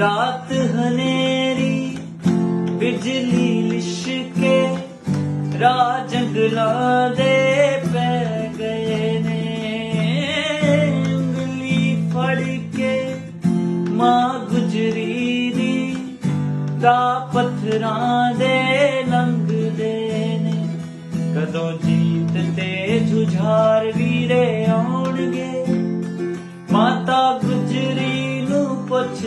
रात हनेरी बिजली लिशके राजंगला दे पै गए ने। उंगली फड़ के मां गुजरी दी दा पत्थरां दे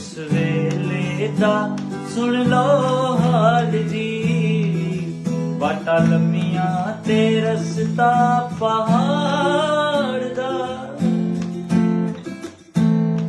ਉਸ ਵੇਲੇ ਦਾ ਸੁਣ ਲੋ ਹਾਲ ਜੀ। ਬਾਟਾ ਲੰਮੀਆਂ ਤੇ ਰਸਤਾ ਪਹਾੜ